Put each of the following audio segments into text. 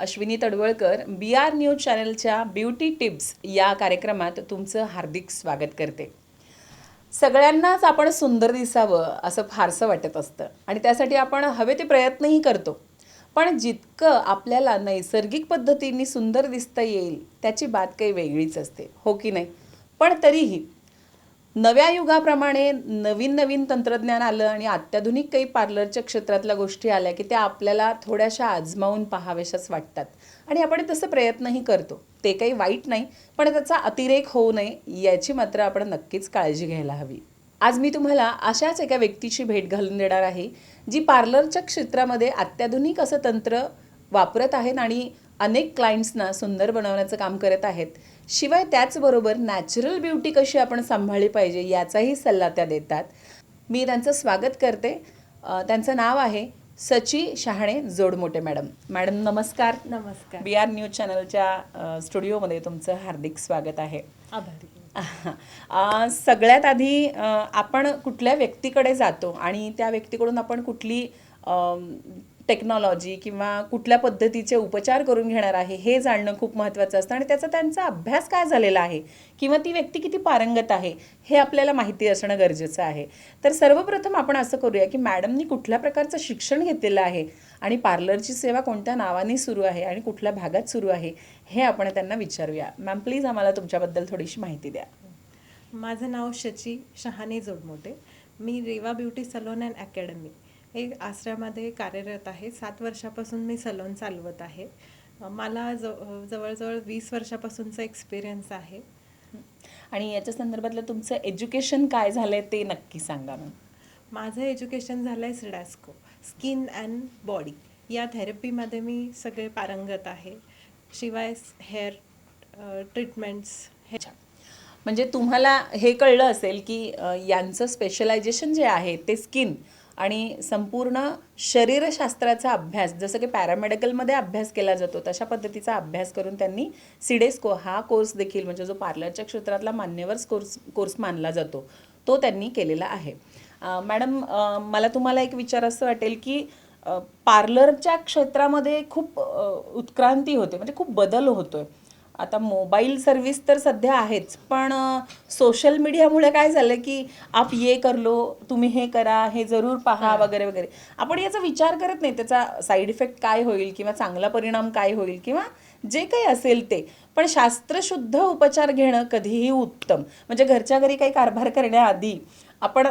Ashwini Tadwalkar B R news चॅनलच्या beauty tips या कार्यक्रमात तुमचं हार्दिक स्वागत करते. सगळ्यांनाच आपण सुंदर दिसावं असं फारसं वाटत असतं आणि त्यासाठी आपण हवे ते प्रयत्नही करतो. पण जितकं आपल्याला नैसर्गिक पद्धतीने सुंदर दिसता येईल त्याची बात काही वेगळीच असते हो की नाही? पण तरीही नव्या युगाप्रमाणे नवीन नवीन तंत्रज्ञान आलं आणि अत्याधुनिक काही पार्लरच्या क्षेत्रातल्या गोष्टी आल्या की त्या आपल्याला थोड्याशा आजमावून पाहाव्याशाच वाटतात. आणि आपण तसं प्रयत्नही करतो. ते काही वाईट नाही पण त्याचा अतिरेक होऊ नये याची मात्र आपण नक्कीच काळजी घ्यायला हवी. आज मी तुम्हाला अशाच एका व्यक्तीची भेट घालून देणार आहे जी पार्लरच्या क्षेत्रामध्ये अत्याधुनिक असं तंत्र वापरत आहेत आणि अनेक क्लायंट्सना सुंदर बनवण्याचं काम करत आहेत. शिवाय त्याचबरोबर नॅचरल ब्युटी कशी आपण सांभाळली पाहिजे याचाही सल्ला त्या देतात. मी त्यांचं स्वागत करते. त्यांचं नाव आहे सची शहाणे जोडमोटे मॅडम. मॅडम नमस्कार. नमस्कार. बी आर न्यूज चॅनलच्या स्टुडिओमध्ये तुमचं हार्दिक स्वागत आहे. आभारी. सगळ्यात आधी आपण कुठल्या व्यक्तीकडे जातो आणि त्या व्यक्तीकडून आपण कुठली टेक्नॉलॉजी किंवा कुठल्या पद्धतीचे उपचार करून घेणार आहे हे जाणणं खूप महत्त्वाचं असतं. आणि त्याचा त्यांचा अभ्यास काय झालेला आहे? किंवा ती व्यक्ती किती पारंगत आहे? हे आपल्याला माहिती असणं गरजेचं आहे. तर सर्वप्रथम आपण असं करूया की मॅडमनी कुठल्या प्रकारचं शिक्षण घेतलेलं आहे? आणि पार्लरची सेवा कोणत्या नावाने सुरू आहे? आणि कुठल्या भागात सुरू आहे? हे आपण त्यांना विचारूया. मॅम प्लीज आम्हाला तुमच्याबद्दल थोडीशी माहिती द्या. माझं नाव शची शहाणे जोडमोटे. मी Reva beauty salon and academy. हे आश्रयामध्ये कार्यरत आहे. सात वर्षापासून मी सलोन चालवत आहे. मला जव जवळजवळ वीस वर्षापासूनचा एक्सपिरियन्स आहे. आणि याच्या संदर्भातलं तुमचं एज्युकेशन काय झालंय ते नक्की सांगा मॅम माझं एज्युकेशन झालं आहे सिडॅस्को स्किन अँड बॉडी या थेरपीमध्ये मी सगळे पारंगत आहे. शिवाय हेअर ट्रीटमेंट्स हे म्हणजे तुम्हाला हे कळलं असेल की यांचं स्पेशलायझेशन जे आहे ते स्किन आणि संपूर्ण शरीरशास्त्राचा अभ्यास जसं की पॅरामेडिकलमध्ये अभ्यास केला जातो तशा पद्धतीचा अभ्यास करून त्यांनी सिडेस्को हा कोर्स देखील म्हणजे जो पार्लरच्या क्षेत्रातला मान्यवर कोर्स कोर्स मानला जातो तो त्यांनी केलेला आहे. मॅडम मला तुम्हाला एक विचार असं वाटेल की पार्लरच्या क्षेत्रामध्ये खूप उत्क्रांती होते म्हणजे खूप बदल होतोय. आता मोबाईल सर्व्हिस तर सध्या आहेच पण सोशल मीडियामुळे काय झालं की आप ये कर लो तुम्ही हे करा हे जरूर पहा वगैरे वगैरे. आपण याचा विचार करत नाही त्याचा साईड इफेक्ट काय होईल किंवा चांगला परिणाम काय होईल किंवा जे काही असेल ते. पण शास्त्रशुद्ध उपचार घेणं कधीही उत्तम. म्हणजे घरच्या घरी काही कारभार करण्याआधी आपण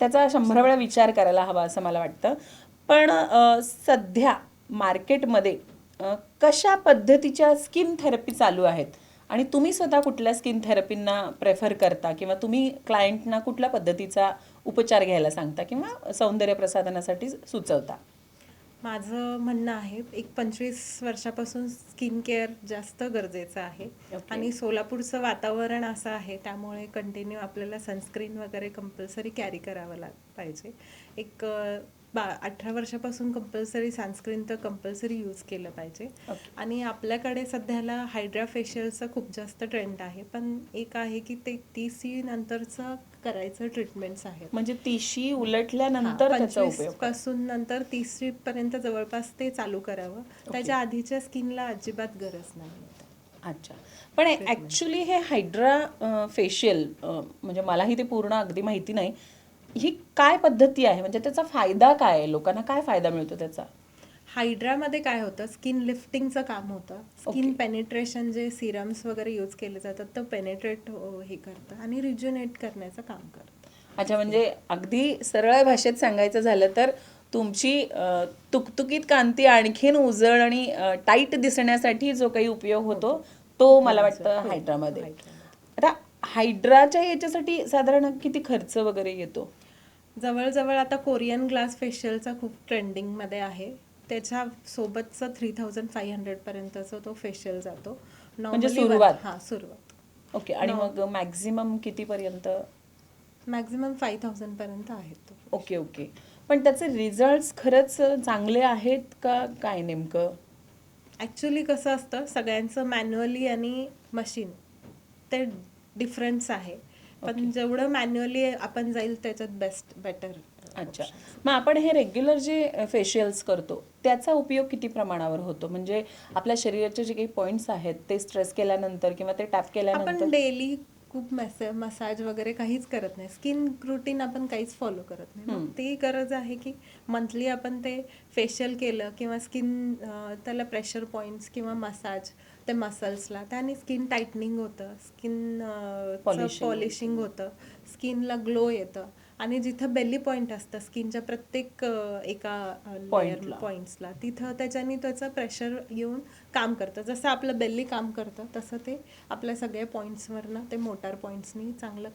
त्याचा शंभर वेळा विचार करायला हवा असं मला वाटतं. पण सध्या मार्केटमध्ये कशा पद्धतीच्या स्किन थेरपी चालू आहेत? आणि तुम्ही स्वतः कुठल्या स्किन थेरपींना प्रेफर करता? किंवा तुम्ही क्लायंटना कुठल्या पद्धतीचा उपचार घ्यायला सांगता? किंवा सौंदर्य प्रसाधनासाठी सुचवता? माझं म्हणणं आहे एक पंचवीस वर्षापासून स्किन केअर जास्त गरजेचं आहे. Okay. आणि सोलापूरचं वातावरण असं आहे त्यामुळे कंटिन्यू आपल्याला सनस्क्रीन वगैरे कंपल्सरी कॅरी करावं लाग पाहिजे. एक बा अठरा वर्षापासून कंपल्सरी सनस्क्रीन तर कंपल्सरी यूज केलं पाहिजे. आणि आपल्याकडे सध्याला हायड्रा फेशियलचं खूप जास्त ट्रेंड आहे. पण एक आहे की ते तीस नंतरचं करायचं ट्रीटमेंट्स आहेत. म्हणजे तिशी उलटल्यानंतर पंचवीसपासून नंतर तिसरी पर्यंत जवळपास ते चालू करावं. त्याच्या आधीच्या स्किनला अजिबात गरज नाही. अच्छा. पण ऍक्च्युली हे हायड्रा फेशियल म्हणजे मलाही ते पूर्ण अगदी माहिती नाही. ही काय पद्धती आहे? म्हणजे त्याचा फायदा काय आहे? लोकांना काय फायदा मिळतो त्याचा? हायड्रामध्ये काय होतं? स्किन लिफ्टिंगचं काम होतं. स्किन पेनिट्रेशन जे सिरम्स वगैरे यूज केले जातात तर पेनिट्रेट हे करतं आणि रिज्युनेट करण्याचं काम करतं. अच्छा म्हणजे अगदी सरळ भाषेत सांगायचं झालं तर तुमची अ, तुकतुकीत कांती आणखीन उजळ आणि टाईट दिसण्यासाठी जो काही उपयोग होतो तो मला वाटतं हायड्रामध्ये. आता हायड्राच्या याच्यासाठी साधारण किती खर्च वगैरे येतो? जवळजवळ आता कोरियन ग्लास फेशियलचा खूप ट्रेंडिंगमध्ये आहे. त्याच्या सोबतचं थ्री थाउजंड फाईव्ह हंड्रेडपर्यंतचा तो फेशियल जातो. म्हणजे Normally सुरुवात? हां सुरुवात. ओके आणि मग मॅक्झिमम कितीपर्यंत? मॅक्झिमम फाईव्ह थाउजंडपर्यंत आहे तो. Okay okay. पण त्याचे रिझल्ट खरंच चांगले आहेत का काय नेमकं? ॲक्च्युली कसं असतं सगळ्यांचं मॅन्युअली आणि मशीन ते डिफरन्स आहे. पण जेवढं मॅन्युअली आपण जाईल त्याच्यात बेस्ट बेटर अच्छा. मग आपण हे रेग्युलर जे फेशियल्स करतो त्याचा उपयोग किती प्रमाणावर होतो? म्हणजे आपल्या शरीराचे जे काही पॉइंट्स आहेत ते स्ट्रेस केल्यानंतर किंवा ते टॅप केल्यानंतर? आपण डेली खूप मॅस मसाज वगैरे काहीच करत नाही. स्किन रुटीन आपण काहीच फॉलो करत नाही. मग ती गरज आहे की मंथली आपण ते फेशियल केलं किंवा स्किन त्याला प्रेशर पॉइंट्स किंवा मसाज ते मसल्सला त्याने स्किन टाईटनिंग होतं. स्किन पॉलिशिंग होतं. स्किनला ग्लो येतं. आणि जिथं बेली पॉइंट असतं स्किनच्या प्रत्येक एका Point ला. पॉइंट्सला तिथं त्याच्याने त्याचं प्रेशर येऊन काम करतं. जसं आपलं बेल्ली काम करतं तसं ते आपल्या सगळ्या पॉईंट्सवरनं ते मोटार पॉईंट्सनी चांगलं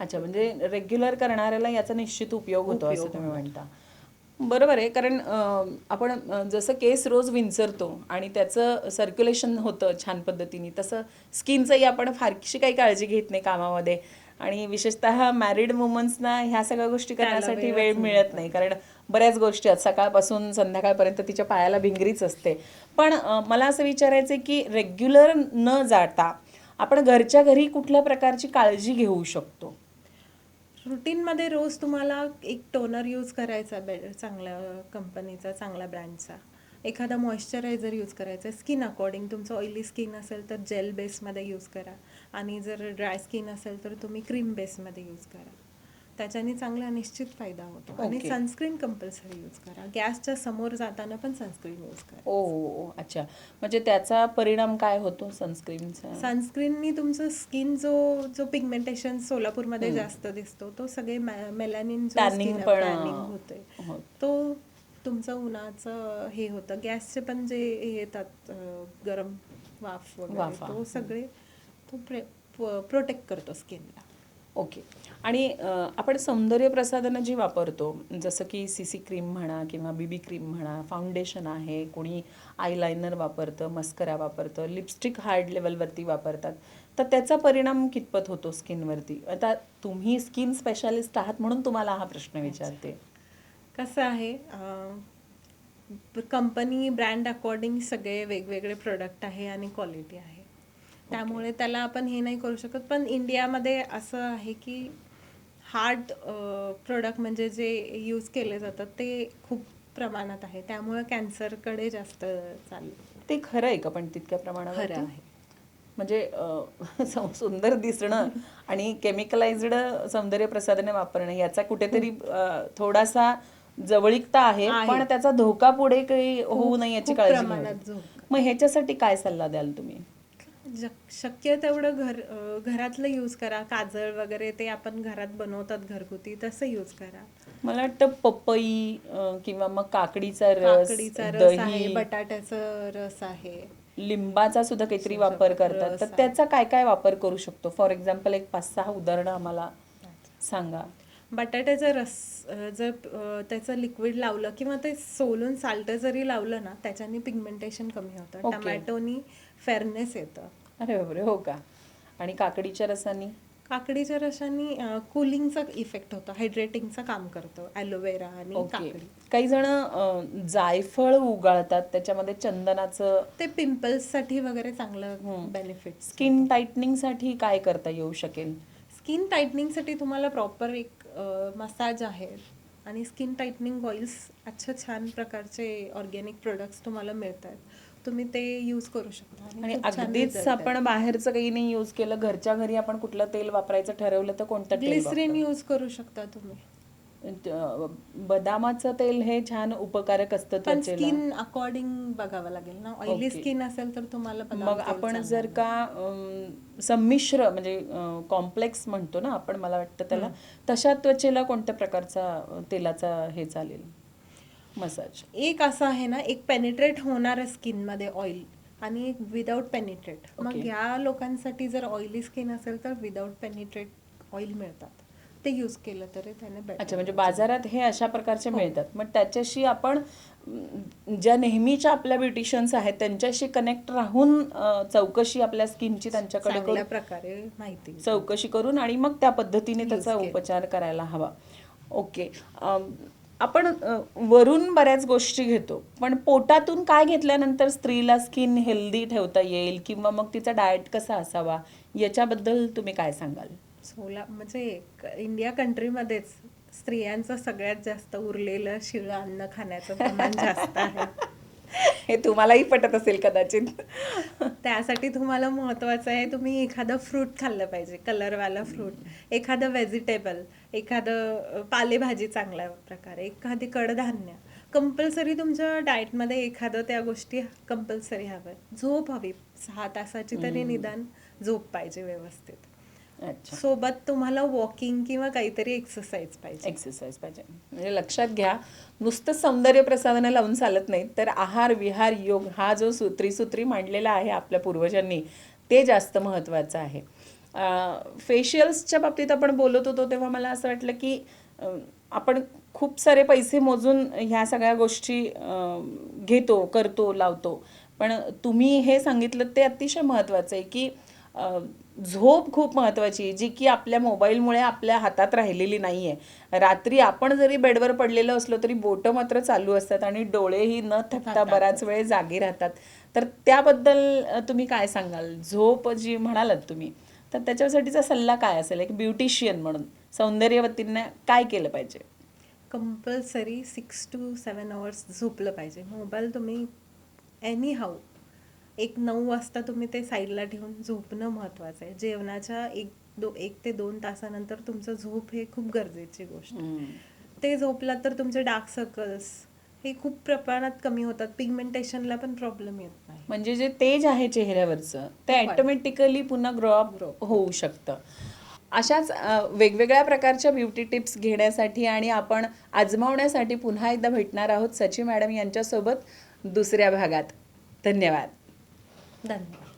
अच्छा म्हणजे रेग्युलर करणाऱ्याला याचा निश्चित उपयोग होतो असं तुम्ही म्हणता. बरोबर आहे. कारण आपण जसं केस रोज विंचरतो आणि त्याचं सर्क्युलेशन होतं छान पद्धतीने तसं स्किनचंही आपण फारशी काही काळजी घेत नाही कामामध्ये. आणि विशेषतः मॅरिड वुमन्सना ह्या सगळ्या गोष्टी करण्यासाठी वेळ मिळत नाही. कारण बऱ्याच गोष्टी आहेत. सकाळपासून संध्याकाळपर्यंत तिच्या पायाला भिंगरीच असते. पण मला असं विचारायचं आहे की रेग्युलर न जाता आपण घरच्या घरी कुठल्या प्रकारची काळजी घेऊ शकतो? रुटीनमध्ये रोज तुम्हाला एक टोनर यूज करायचा बे चांगल्या कंपनीचा चांगल्या ब्रँडचा एखादा मॉइश्चरायझर यूज करायचा. स्किन अकॉर्डिंग तुमचं ऑइली स्किन असेल तर जेल बेसमध्ये यूज करा. आणि जर ड्राय स्किन असेल तर तुम्ही क्रीम बेसमध्ये यूज करा. त्याच्याने चांगला निश्चित फायदा होतो. आणि. सनस्क्रीन कंपल्सरी यूज करा. गॅसच्या समोर जाताना पण सनस्क्रीन यूज करा. ओ अच्छा. म्हणजे त्याचा परिणाम काय होतो सनस्क्रीनचा सनस्क्रीननी तुमचं स्किन जो जो पिगमेंटेशन सोलापूरमध्ये जास्त दिसतो तो सगळे मेलॅनिन हो. तो तुमचं उन्हाचं हे होतं. गॅसचे पण जे येतात गरम वाफ वगैरे वाफा. तो सगळे तो प्रोटेक्ट करतो स्किनला ओके आणि आपण सौंदर्य प्रसाधनं जी वापरतो जसं की सी सी क्रीम म्हणा किंवा बी बी क्रीम म्हणा फाउंडेशन आहे कोणी आयलायनर वापरतं मस्करा वापरतं लिपस्टिक हार्ड लेवलवरती वापरतात तर त्याचा परिणाम कितपत होतो स्किनवरती आता तुम्ही स्किन स्पेशालिस्ट आहात म्हणून तुम्हाला हा प्रश्न विचारते. कसं आहे कंपनी ब्रँड अकॉर्डिंग सगळे वेगवेगळे प्रोडक्ट आहे आणि क्वालिटी आहे. त्यामुळे त्याला आपण हे नाही करू शकत पण इंडियामध्ये असं आहे की हार्ड प्रोडक्ट म्हणजे जे यूज केले जातात ते खूप प्रमाणात आहे त्यामुळे कॅन्सरकडे जास्त चाललं ते खरं आहे का पण तितक्या प्रमाणात खरं आहे. म्हणजे सुंदर दिसणं आणि केमिकलाइज्ड सौंदर्य प्रसाधने वापरणं याचा कुठेतरी थोडासा जवळीकता आहे. पण त्याचा धोका पुढे काही होऊ नये याची काळजी. मग ह्याच्यासाठी काय सल्ला द्याल तुम्ही शक्य तेवढं घर घरातलं यूज करा. काजळ वगैरे ते आपण घरात बनवतात घरगुती तसं यूज करा. मला वाटतं पपई किंवा मग काकडीचा रस काकडीचा रस आहे बटाट्याचा रस आहे. लिंबाचा सुद्धा काहीतरी वापर करतात. तर. त्याचा काय काय वापर करू शकतो? फॉर एक्झाम्पल एक पाच सहा उदाहरणं आम्हाला सांगा. बटाट्याचा रस जर त्याचं लिक्विड लावलं किंवा ते सोलून साल्ट जरी लावलं ना त्याच्याने पिगमेंटेशन कमी होतं. टमॅटोनी फेअरनेस येतं. अरे बापरे हो का? आणि काकडीच्या रसानी? काकडीच्या रसानी कुलिंगचा इफेक्ट होतो हायड्रेटिंगचं काम करतो ॲलोवेरा आणि ओके. काकडी. काही जण अं, जायफळ उगाळतात त्याच्यामध्ये चंदनाचं ते पिंपल्ससाठी वगैरे चांगलं बेनिफिट स्किन टाईटनिंगसाठी काय करता येऊ शकेल? स्किन टाईटनिंगसाठी तुम्हाला प्रॉपर एक मसाज आहे. आणि स्किन टाईटनिंग ऑइल्स अच्छा छान प्रकारचे ऑर्गॅनिक प्रोडक्ट्स तुम्हाला मिळतात. तुम्ही ते यूज करू शकता. आणि अगदीच. आपण बाहेरचं काही नाही यूज केलं घरच्या घरी आपण कुठलं तेल वापरायचं ठरवलं तर कोणतं ग्लिसरीन यूज करू शकता तुम्ही. बदामाचं तेल हे छान उपकारक असतं पण स्किन अकॉर्डिंग बघावं लागेल ना? ऑइली. स्किन असेल तर तुम्हाला मग आपण जर का संमिश्र म्हणजे कॉम्प्लेक्स म्हणतो ना आपण मला वाटतं त्याला तशा त्वचेला कोणत्या प्रकारचा तेलाचा हे चालेल? मसाज. एक असं आहे ना एक पेनिट्रेट होणार स्किनमध्ये ऑइल आणि एक विदाऊट पेनिट्रेट मग Okay. या लोकांसाठी जर ऑइली स्किन असेल तर विदाऊट पेनिट्रेट ऑइल मिळतात. ते यूज केलं तरी त्याने better. अच्छा म्हणजे. बाजारात हे अशा प्रकारचे मिळतात. मग त्याच्याशी आपण ज्या नेहमीच्या आपल्या ब्युटिशियन्स आहेत त्यांच्याशी कनेक्ट राहून अं, चौकशी आपल्या स्किनची त्यांच्याकडे चांगल्या करून प्रकारे माहिती. चौकशी करून आणि मग त्या पद्धतीने त्याचा केलं. उपचार करायला हवा. ओके आपण वरून बऱ्याच गोष्टी घेतो पण पोटातून काय घेतल्यानंतर स्त्रीला स्किन हेल्दी ठेवता येईल किंवा मग तिचा डाएट कसा असावा याच्याबद्दल तुम्ही काय सांगाल? सोला म्हणजे इंडिया कंट्रीमध्येच स्त्रियांचं सगळ्यात जास्त उरलेलं शिळं अन्न खाण्याचं प्रमाण जास्त आहे. हे तुम्हालाही पटत असेल कदाचित. त्यासाठी तुम्हाला महत्त्वाचं आहे तुम्ही एखादं फ्रूट खाल्लं पाहिजे कलरवाला फ्रूट एखादं व्हेजिटेबल. एखादं पालेभाजी चांगल्या प्रकारे एखादी कडधान्य. कंपल्सरी तुमच्या डाएटमध्ये एखादं त्या गोष्टी कंपल्सरी हव्या झोप हवी. सहा तासाची तरी निदान झोप पाहिजे व्यवस्थित. सोबत तुम्हाला वॉकिंग किंवा काहीतरी एक्सरसाइज पाहिजे. एक्सरसाइज पाहिजे. म्हणजे लक्षात घ्या नुसतं सौंदर्य प्रसाधनं लावून चालत नाही तर आहार विहार योग हा जो सु त्रिसूत्री मांडलेला आहे आपल्या पूर्वजांनी ते जास्त महत्त्वाचं आहे. फेशियल्सच्या बाबतीत आपण बोलत होतो तेव्हा मला असं वाटलं की आपण खूप सारे पैसे मोजून ह्या सगळ्या गोष्टी घेतो करतो लावतो. पण तुम्ही हे सांगितलं ते अतिशय महत्त्वाचं आहे की झोप खूप महत्त्वाची जी की आपल्या मोबाईलमुळे आपल्या हातात राहिलेली नाही आहे रात्री आपण जरी बेडवर पडलेलो असलो तरी बोटं मात्र चालू असतात आणि डोळेही न थकता बराच वेळ जागे राहतात. तर त्याबद्दल तुम्ही काय सांगाल? झोप जी म्हणालात तुम्ही तर त्याच्यासाठीचा सल्ला काय असेल? एक ब्युटिशियन म्हणून सौंदर्यवतींना काय केलं पाहिजे? Compulsory six two seven hours झोपलं पाहिजे. मोबाईल तुम्ही एनी हाऊ एक नऊ वाजता तुम्ही ते साईडला ठेवून झोपणं महत्त्वाचं आहे. जेवणाच्या एक दो एक ते दोन तासानंतर तुमचं झोप हे खूप गरजेची गोष्ट आहे. ते झोपलात तर तुमचे डार्क सर्कल्स हे खूप प्रमाणात कमी होतात. पिगमेंटेशनला पण प्रॉब्लेम येत नाही. म्हणजे जे तेज आहे चेहऱ्यावरचं ते ॲटोमॅटिकली पुन्हा ग्रो अप होऊ शकतं. अशाच वेगवेगळ्या प्रकारच्या ब्युटी टिप्स घेण्यासाठी आणि आपण आजमावण्यासाठी पुन्हा एकदा भेटणार आहोत सची मॅडम यांच्यासोबत दुसऱ्या भागात. धन्यवाद. धन्यवाद.